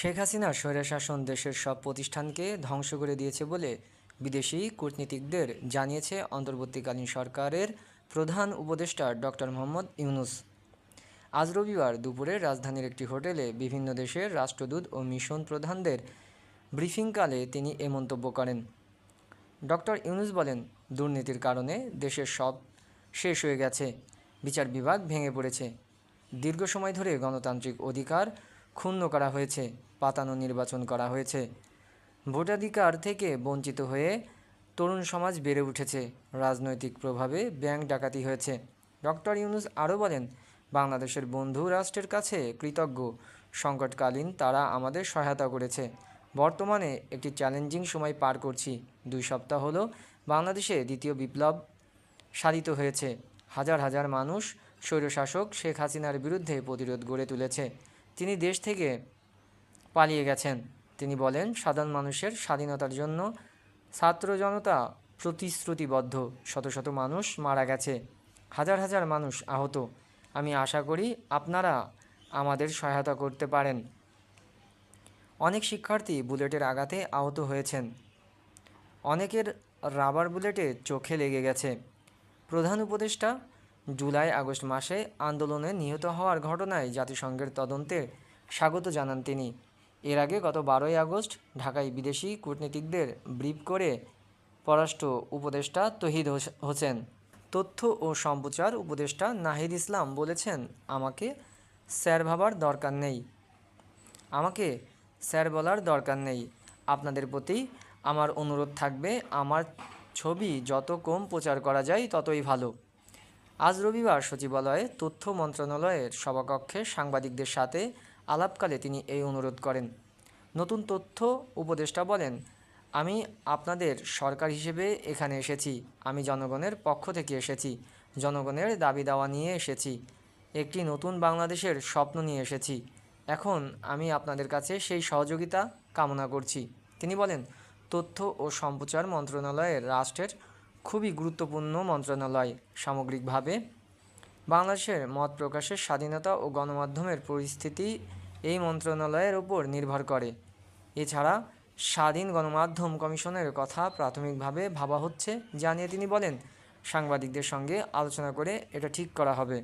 শেখ হাসিনার স্বৈরশাসন দেশের সব প্রতিষ্ঠানকে ধ্বংস করে দিয়েছে বলে বিদেশি কূটনীতিকদের জানিয়েছে অন্তর্বর্তীকালীন সরকারের প্রধান উপদেষ্টা ডক্টর মোহাম্মদ ইউনুস। আজ রবিবার দুপুরে রাজধানীর একটি হোটেলে বিভিন্ন দেশের রাষ্ট্রদূত ও মিশন প্রধানদের ব্রিফিংকালে তিনি এ মন্তব্য করেন। ডক্টর ইউনুস বলেন, দুর্নীতির কারণে দেশের সব শেষ হয়ে গেছে। বিচার বিভাগ ভেঙে পড়েছে। দীর্ঘ সময় ধরে গণতান্ত্রিক অধিকার ক্ষুণ্ণ করা হয়েছে। পাতানো নির্বাচন করা হয়েছে। ভোটাধিকার থেকে বঞ্চিত হয়ে তরুণ সমাজ বেড়ে উঠেছে। রাজনৈতিক প্রভাবে ব্যাংক ডাকাতি হয়েছে। ডক্টর ইউনুস আরও বলেন, বাংলাদেশের বন্ধু রাষ্ট্রের কাছে কৃতজ্ঞ। সংকটকালীন তারা আমাদের সহায়তা করেছে। বর্তমানে একটি চ্যালেঞ্জিং সময় পার করছি। দুই সপ্তাহ হলো বাংলাদেশে দ্বিতীয় বিপ্লব সাধিত হয়েছে। হাজার হাজার মানুষ স্বৈরশাসক শেখ হাসিনার বিরুদ্ধে প্রতিরোধ গড়ে তুলেছে। তিনি দেশ থেকে পালিয়ে গেছেন। তিনি বলেন, সাধারণ মানুষের স্বাধীনতার জন্য ছাত্র জনতা প্রতিশ্রুতিবদ্ধ। শত শত মানুষ মারা গেছে। হাজার হাজার মানুষ আহত। আমি আশা করি আপনারা আমাদের সহায়তা করতে পারেন। অনেক শিক্ষার্থী বুলেটের আঘাতে আহত হয়েছেন। অনেকের রাবার বুলেটে চোখে লেগে গেছে। প্রধান উপদেষ্টা জুলাই আগস্ট মাসে আন্দোলনে নিহত হওয়ার ঘটনায় জাতিসংঘের তদন্তে স্বাগত জানান তিনি। এর আগে গত বারোই আগস্ট ঢাকায় বিদেশি কূটনীতিকদের ব্রিফ করে পররাষ্ট্র উপদেষ্টা তহিদ হোস- হোসেন। তথ্য ও সম্প্রচার উপদেষ্টা নাহিদ ইসলাম বলেছেন, আমাকে স্যার ভাবার দরকার নেই। আমাকে স্যার বলার দরকার নেই। আপনাদের প্রতি আমার অনুরোধ থাকবে, আমার ছবি যত কম প্রচার করা যায় ততই ভালো। আজ রবিবার সচিবালয়ে তথ্য মন্ত্রণালয়ের সভাকক্ষে সাংবাদিকদের সাথে আলাপকালে তিনি এই অনুরোধ করেন। নতুন তথ্য উপদেষ্টা বলেন, আমি আপনাদের সরকার হিসেবে এখানে এসেছি। আমি জনগণের পক্ষ থেকে এসেছি। জনগণের দাবি দাওয়া নিয়ে এসেছি। একটি নতুন বাংলাদেশের স্বপ্ন নিয়ে এসেছি। এখন আমি আপনাদের কাছে সেই সহযোগিতা কামনা করছি। তিনি বলেন, তথ্য ও সম্প্রচার মন্ত্রণালয়ের রাষ্ট্রের খুবই গুরুত্বপূর্ণ মন্ত্রণালয়। সামগ্রিকভাবে বাংলাদেশের মত প্রকাশের স্বাধীনতা ও গণমাধ্যমের পরিস্থিতি এই মন্ত্রণালয়ের ওপর নির্ভর করে। এছাড়া স্বাধীন গণমাধ্যম কমিশনের কথা প্রাথমিকভাবে ভাবা হচ্ছে, জানিয়ে তিনি বলেন, সাংবাদিকদের সঙ্গে আলোচনা করে এটা ঠিক করা হবে।